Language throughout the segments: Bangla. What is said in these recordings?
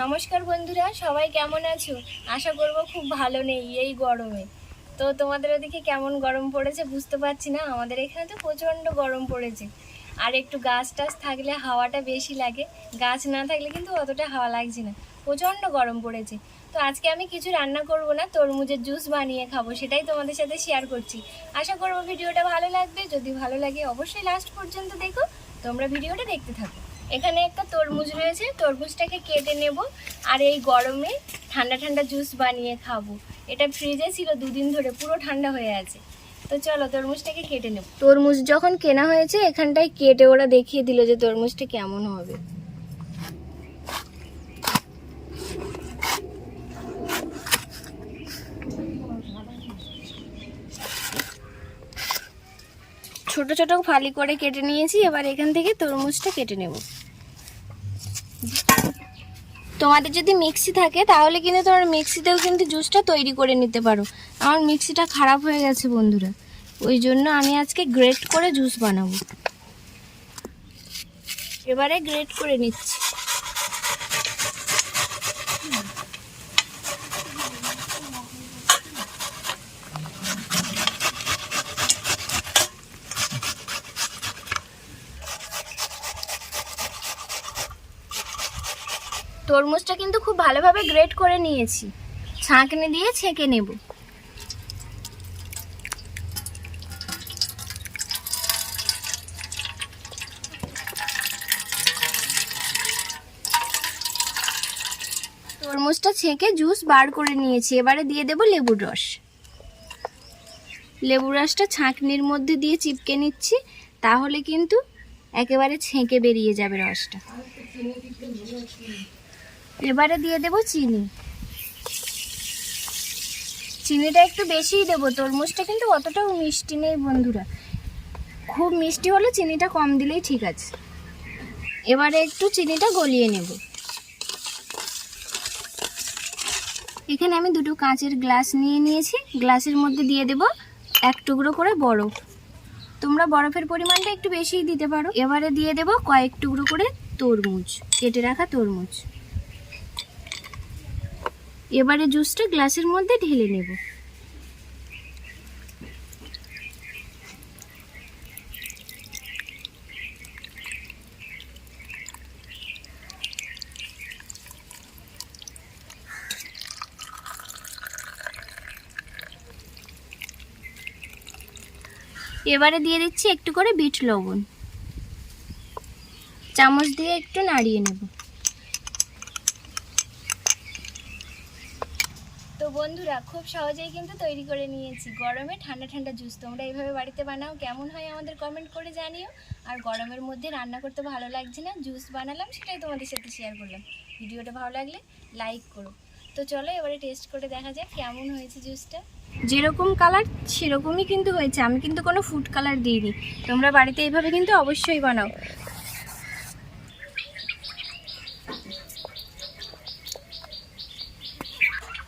নমস্কার বন্ধুরা, সবাই কেমন আছো? আশা করব খুব ভালো নেই, এই গরমে। তো তোমাদের ওদিকে কেমন গরম পড়েছে বুঝতে পারছি না, আমাদের এখানে তো প্রচণ্ড গরম পড়েছে। আর একটু গাছ টাছ থাকলে হাওয়াটা বেশি লাগে, গাছ না থাকলে কিন্তু অতটা হাওয়া লাগছে না, প্রচণ্ড গরম পড়েছে। তো আজকে আমি কিছু রান্না করব না, তরমুজের জুস বানিয়ে খাব, সেটাই তোমাদের সাথে শেয়ার করছি। আশা করব ভিডিওটা ভালো লাগবে, যদি ভালো লাগে অবশ্যই লাস্ট পর্যন্ত দেখো, তোমরা ভিডিওটা দেখতে থাকো। এখানে একটা তরমুজ রয়েছে, তরমুজটাকে কেটে নেব আর এই গরমে ঠান্ডা ঠান্ডা জুস বানিয়ে খাব। এটা ফ্রিজে ছিল দুদিন ধরে, পুরো ঠান্ডা হয়ে আছে। তো চলো তরমুজটাকে কেটে নেব। তরমুজ যখন কেনা হয়েছে, এখানটায় কেটে ওরা দেখিয়ে দিল যে তরমুজটা কেমন হবে। ছোট ছোট ফালি করে কেটে নিয়েছি, এবার এখান থেকে তরমুজটা কেটে নেব। তোমাদের যদি মিক্সি থাকে, তাহলে কিন্তু তোমার মিক্সিতেও কিন্তু জুসটা তৈরি করে নিতে পারো। আমার মিক্সিটা খারাপ হয়ে গেছে বন্ধুরা। ওই জন্য আমি আজকে গ্রেট করে জুস বানাবো। এবারে গ্রেট করে নিচ্ছি। তরমুজটা কিন্তু খুব ভালোভাবে গ্রেট করে নিয়েছি। ছাঁকনি দিয়ে ছেঁকে নেব। তরমুজটা ছেঁকে জুস বার করে নিয়েছি। এবারে দিয়ে দেব লেবুর রস। লেবুর রসটা ছাঁকনির মধ্যে দিয়ে চিপকে নিচ্ছি, তাহলে কিন্তু একেবারে ছেঁকে বেরিয়ে যাবে রসটা। এবারে দিয়ে দেব চিনি। চিনিটা একটু বেশিই দেবো, তরমুজটা কিন্তু অতটাও মিষ্টি নেই বন্ধুরা। খুব মিষ্টি হলে চিনিটা কম দিলেই ঠিক আছে। এবারে একটু চিনিটা গলিয়ে নেব। এখানে আমি দুটো কাঁচের গ্লাস নিয়ে নিয়েছি। গ্লাসের মধ্যে দিয়ে দেব এক টুকরো করে বরফ। তোমরা বরফের পরিমাণটা একটু বেশিই দিতে পারো। এবারে দিয়ে দেব কয়েক টুকরো করে তরমুজ, কেটে রাখা তরমুজ। এবারে জুসটা গ্লাসের মধ্যে ঢেলে নেব। এবারে দিয়ে দিচ্ছি একটু করে বিট লবণ। চামচ দিয়ে একটু নাড়িয়ে নেব। বন্ধুরা, খুব সহজেই কিন্তু তৈরি করে নিয়েছি। গরমে ঠান্ডা ঠান্ডা জুস। তোমরা এইভাবে বাড়িতে বানাও, কেমন হয় আমাদের কমেন্ট করে জানিও। আর গরমের মধ্যে রান্না করতে ভালো লাগছে না, জুস বানালাম, সেটাই তোমাদের সাথে শেয়ার করলাম। ভিডিওটা ভালো লাগলে লাইক করো। তো চলো এবারে টেস্ট করে দেখা যাক কেমন হয়েছে জুসটা। যেরকম কালার সেরকমই কিন্তু হয়েছে। আমি কিন্তু কোনো ফুড কালার দিইনি। তোমরা বাড়িতে এইভাবে কিন্তু অবশ্যই বানাও।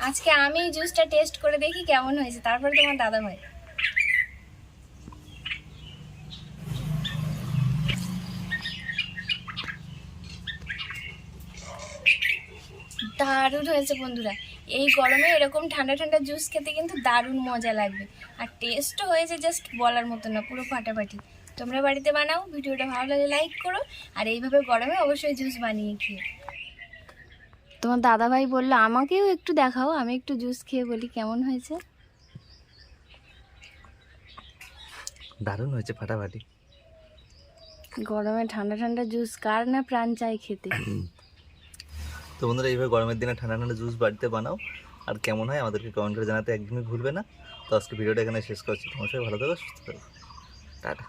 আজকে আমি জুসটা টেস্ট করে দেখি কেমন হয়েছে। তারপরে তোমার দাদা ভাই দারুণ হয়েছে বন্ধুরা। এই গরমে এরকম ঠান্ডা ঠান্ডা জুস খেতে কিন্তু দারুণ মজা লাগবে। আর টেস্টও হয়েছে জাস্ট বলার মতো না, পুরো ফাটাফাটি। তোমরা বাড়িতে বানাও, ভিডিওটা ভালো লাগলে লাইক করো। আর এইভাবে গরমে অবশ্যই জুস বানিয়ে খেয়ে। তোমার দাদা ভাই বলল আমাকেও একটু দেখাও আমি একটু জুস খেয়ে বলি কেমন হয়েছে? দারুণ হয়েছে ফাটাফাটি। গরমে ঠান্ডা ঠান্ডা জুস কার না প্রাণ চাই খেতে? তো বন্ধুরা এইভাবে গরমের দিনে ঠান্ডা ঠান্ডা জুস বাড়িতে বানাও আর কেমন হয় আমাদেরকে কমেন্ট করে জানাতে একদমই ভুলবে না। তো আজকে ভিডিওটা এখানে শেষ করছি। তোমার সবাই ভালো থাকো সুস্থ থাকো। টাটা।